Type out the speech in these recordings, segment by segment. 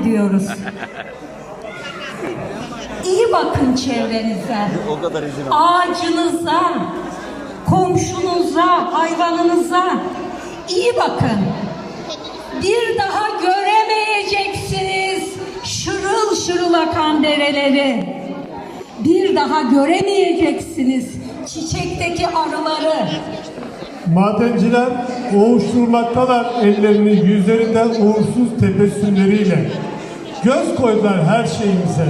ediyoruz. İyi bakın çevrenize. O kadar izin. Ağacınıza, komşunuza, hayvanınıza iyi bakın. Bir daha göremeyeceksiniz şırıl şırıl akan dereleri. Bir daha göremeyeceksiniz çiçekteki arıları. Madenciler ovuşturmaktalar ellerini yüzlerinden uğursuz tebessümleriyle. Göz koydular her şeyimize.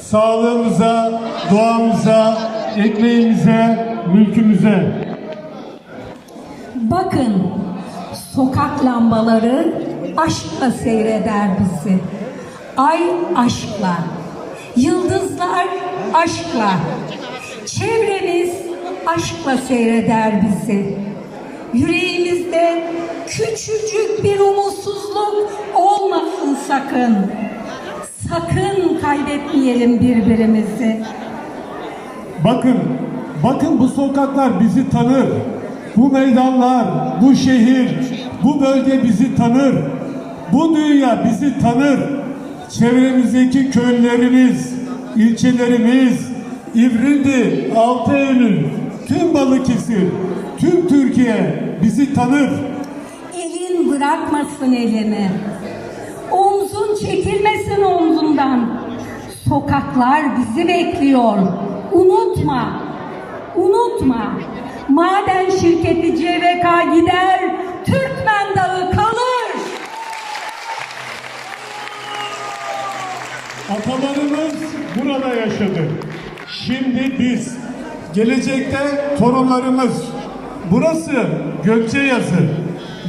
Sağlığımıza, doğamıza, ekmeğimize, mülkümüze. Bakın sokak lambaları aşkla seyreder bizi. Ay aşkla, yıldızlar aşkla, çevremiz aşkla seyreder bizi. Yüreğimizde küçücük bir umutsuzluk olmasın sakın. Sakın kaybetmeyelim birbirimizi. Bakın, bakın bu sokaklar bizi tanır. Bu meydanlar, bu şehir, bu bölge bizi tanır. Bu dünya bizi tanır. Çevremizdeki köylerimiz, ilçelerimiz, İvrildi, Altı Eylül, tüm Balıkesir, tüm Türkiye bizi tanır. Elin bırakmasın elini. Omzun çekilmesin omzundan. Sokaklar bizi bekliyor. Unutma. Unutma. Maden şirketi CVK gider, Türkmen Dağı kalır. Atalarımız burada yaşadı. Şimdi biz, gelecekte torunlarımız. Burası Gökçeyazı.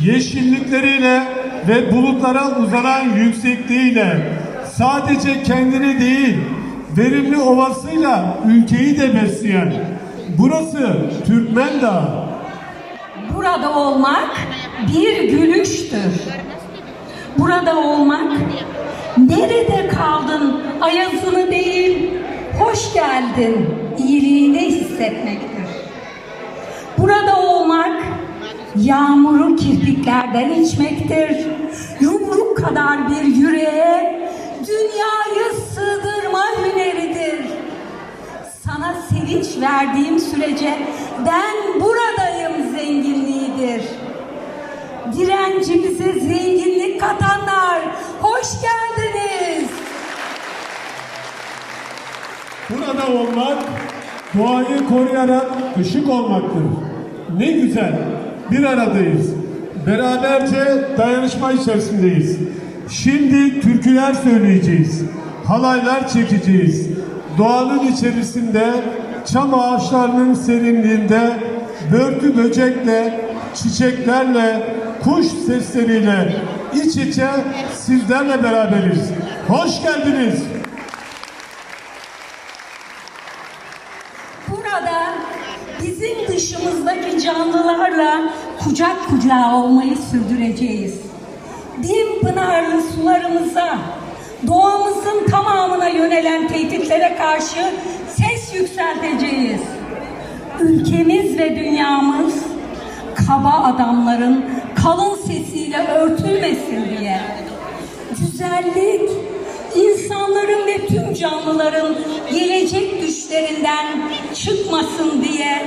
Yeşillikleriyle ve bulutlara uzanan yüksekliğiyle sadece kendini değil, verimli ovasıyla ülkeyi de besleyen. Burası Türkmen Dağı. Burada olmak bir gülüştür. Burada olmak nerede kaldın ayazını değil hoş geldin iyiliğini hissetmektir. Burada olmak yağmuru kirpiklerden içmektir. Yumruk kadar bir yüreğe dünyayı sığdırma hüneridir. Sana sevinç verdiğim sürece ben buradayım zenginliğidir. Direncimize zenginlik katanlar hoş geldiniz. Burada olmak, doğayı koruyarak ışık olmaktır. Ne güzel, bir aradayız. Beraberce dayanışma içerisindeyiz. Şimdi türküler söyleyeceğiz. Halaylar çekeceğiz. Doğanın içerisinde, çam ağaçlarının serinliğinde, börtü böcekle, çiçeklerle, kuş sesleriyle iç içe sizlerle beraberiz. Hoş geldiniz. Burada bizim dışımızdaki canlılarla kucak kucağa olmayı sürdüreceğiz. Bin pınarlı sularımıza, doğamızın tamamına yönelen tehditlere karşı ses yükselteceğiz. Ülkemiz ve dünyamız kaba adamların kalın sesiyle örtülmesin diye. Güzellik, insanların ve tüm canlıların gelecek düşlerinden çıkmasın diye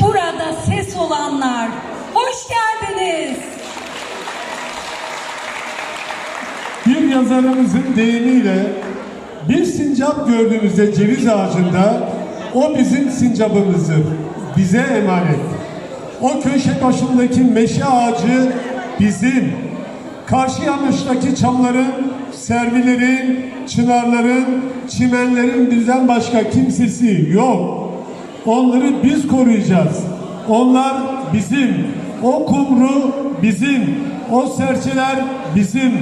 burada ses olanlar hoş geldiniz. Bir yazarımızın deyimiyle bir sincap gördüğümüzde ceviz ağacında o bizim sincapımızdır. Bize emanet. O köşe başındaki meşe ağacı bizim. Karşı yanlıştaki çamların, servilerin, çınarların, çimenlerin bizden başka kimsesi yok. Onları biz koruyacağız. Onlar bizim. O kumru bizim. O serçeler bizim.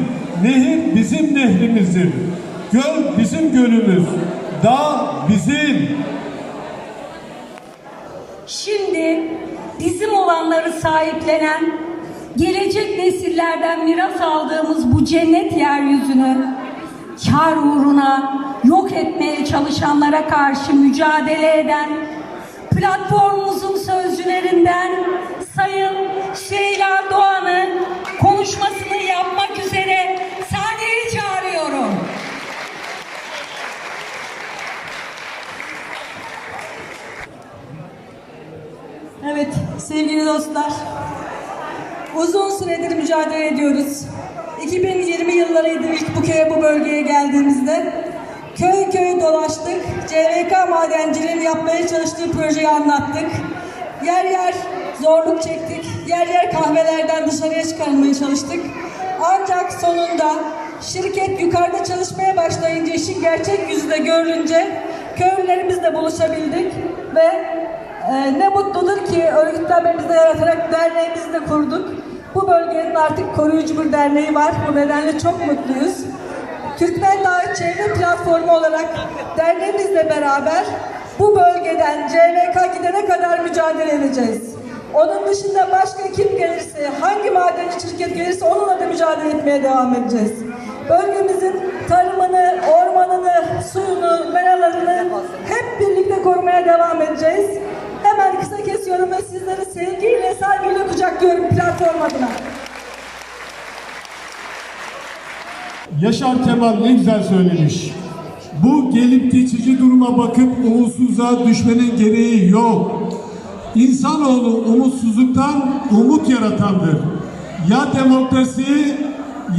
Nehir bizim nehrimizdir. Göl bizim gölümüz. Dağ bizim. Şimdi bizim olanları sahiplenen, gelecek nesillerden miras aldığımız bu cennet yeryüzünü kar uğruna yok etmeye çalışanlara karşı mücadele eden platformumuzun sözcülerinden Sayın Şeyla Doğan'ı konuşmasını yapmak üzere sahneye çağırıyorum. Evet sevgili dostlar Uzun süredir mücadele ediyoruz. 2020 yıllarıydı ilk bu köye bu bölgeye geldiğimizde. Köy köy dolaştık. CVK madenciliğin yapmaya çalıştığı projeyi anlattık. Yer yer zorluk çektik. Yer yer kahvelerden dışarıya çıkarmaya çalıştık. Ancak sonunda şirket yukarıda çalışmaya başlayınca işin gerçek yüzü de görülünce köylülerimizle buluşabildik ve ee, ne mutludur ki örgütlenmemizde yaratarak derneğimizi de kurduk. Bu bölgenin artık koruyucu bir derneği var. Bu nedenle çok mutluyuz. Türkmen Dağı Çevre Platformu olarak derneğimizle beraber bu bölgeden CVK gidene kadar mücadele edeceğiz. Onun dışında başka kim gelirse, hangi madenci şirket gelirse onunla da mücadele etmeye devam edeceğiz. Bölgemizin tarımını, ormanını, suyunu, meralarını hep birlikte korumaya devam edeceğiz. Ve sizleri sevgiyle, saygıyla kucaklıyorum platform adına. Yaşar Kemal ne güzel söylemiş. Bu gelip geçici duruma bakıp umutsuzluğa düşmenin gereği yok. İnsanoğlu umutsuzluktan umut yaratandır. Ya demokrasi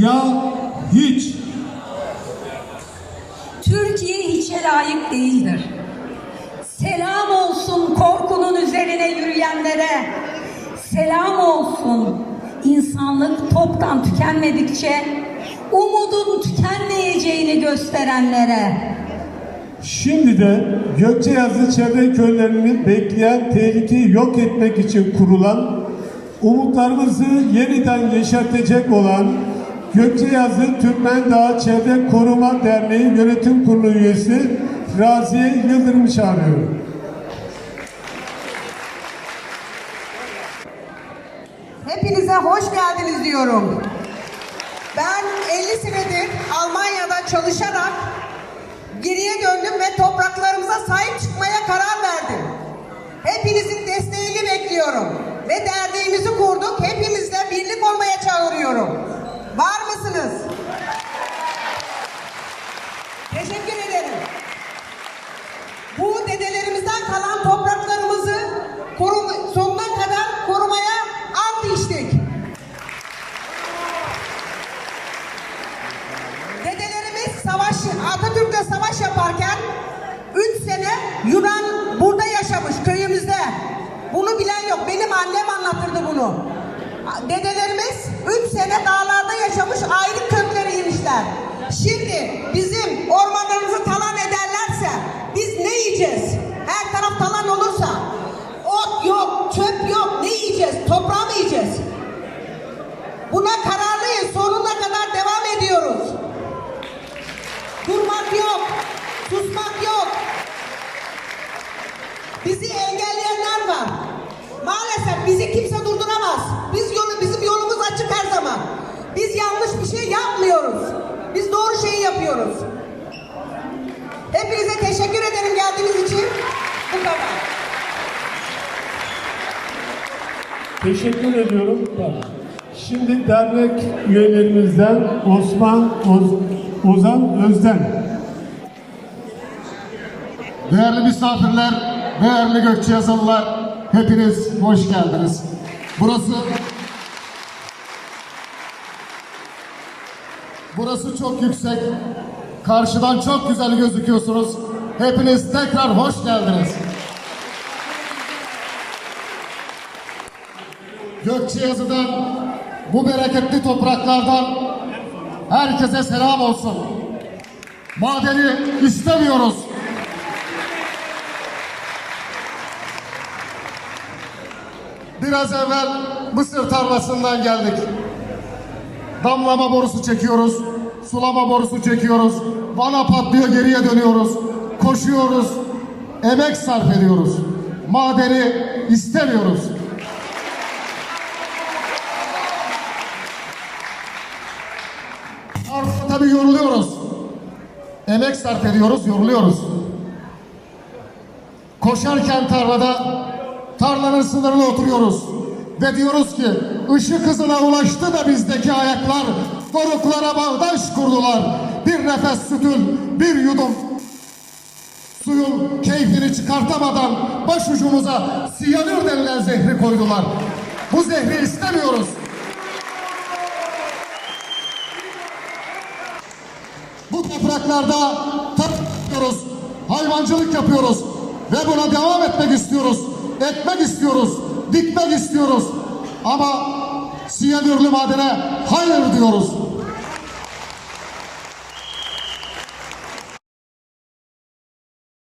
ya hiç. Türkiye hiçe layık değildir. Selam olsun korkunun üzerine yürüyenlere. Selam olsun insanlık toptan tükenmedikçe umudun tükenmeyeceğini gösterenlere. Şimdi de Gökçeyazı çevre köylerini bekleyen tehlikeyi yok etmek için kurulan, umutlarımızı yeniden yeşertecek olan Gökçeyazı Türkmen Dağı Çevre Koruma Derneği Yönetim Kurulu üyesi Raziye Yıldırım çağırıyorum. Hepinize hoş geldiniz diyorum. Ben 50 senedir Almanya'da çalışarak geriye döndüm ve topraklarımıza sahip çıkmaya karar verdim. Hepinizin desteğini bekliyorum. Ve derneğimizi kurduk. Hepimizle birlik olmaya çağırıyorum. Var mısınız? Yunan burada yaşamış köyümüzde. Bunu bilen yok. Benim annem anlatırdı bunu. Dedelerimiz 3 sene dağlarda yaşamış ayrı köklere Şimdi bizim ormanlarımızı talan ederlerse biz ne yiyeceğiz? Her taraf talan olursa ot yok, çöp yok. Ne yiyeceğiz? Toprağı mı yiyeceğiz? Buna kararlıyız. Sonuna kadar devam ediyoruz. Durmak yok. Susmak yok. Bizi engelleyenler var. Maalesef bizi kimse durduramaz. Biz yolu, bizim yolumuz açık her zaman. Biz yanlış bir şey yapmıyoruz. Biz doğru şeyi yapıyoruz. Hepinize teşekkür ederim geldiğiniz için. Bu kadar. Teşekkür ediyorum. Şimdi dernek üyelerimizden Osman Oz- Ozan Özden. Değerli misafirler, değerli Gökçeyazalılar, hepiniz hoş geldiniz. Burası Burası çok yüksek. Karşıdan çok güzel gözüküyorsunuz. Hepiniz tekrar hoş geldiniz. Gökçeyazı'dan, bu bereketli topraklardan herkese selam olsun. Madeni istemiyoruz. Biraz evvel mısır tarlasından geldik. Damlama borusu çekiyoruz, sulama borusu çekiyoruz. Vana patlıyor geriye dönüyoruz. Koşuyoruz, emek sarf ediyoruz. Madeni istemiyoruz. Artık tabii yoruluyoruz. Emek sarf ediyoruz, yoruluyoruz. Koşarken tarlada tarlanın sınırına oturuyoruz. Ve diyoruz ki ışık hızına ulaştı da bizdeki ayaklar doruklara bağdaş kurdular. Bir nefes sütün, bir yudum Suyun keyfini çıkartamadan başucumuza siyanür denilen zehri koydular. Bu zehri istemiyoruz. Bu topraklarda yapıyoruz, hayvancılık yapıyoruz ve buna devam etmek istiyoruz. Ekmek istiyoruz, dikmek istiyoruz. Ama siyanürlü madene hayır diyoruz.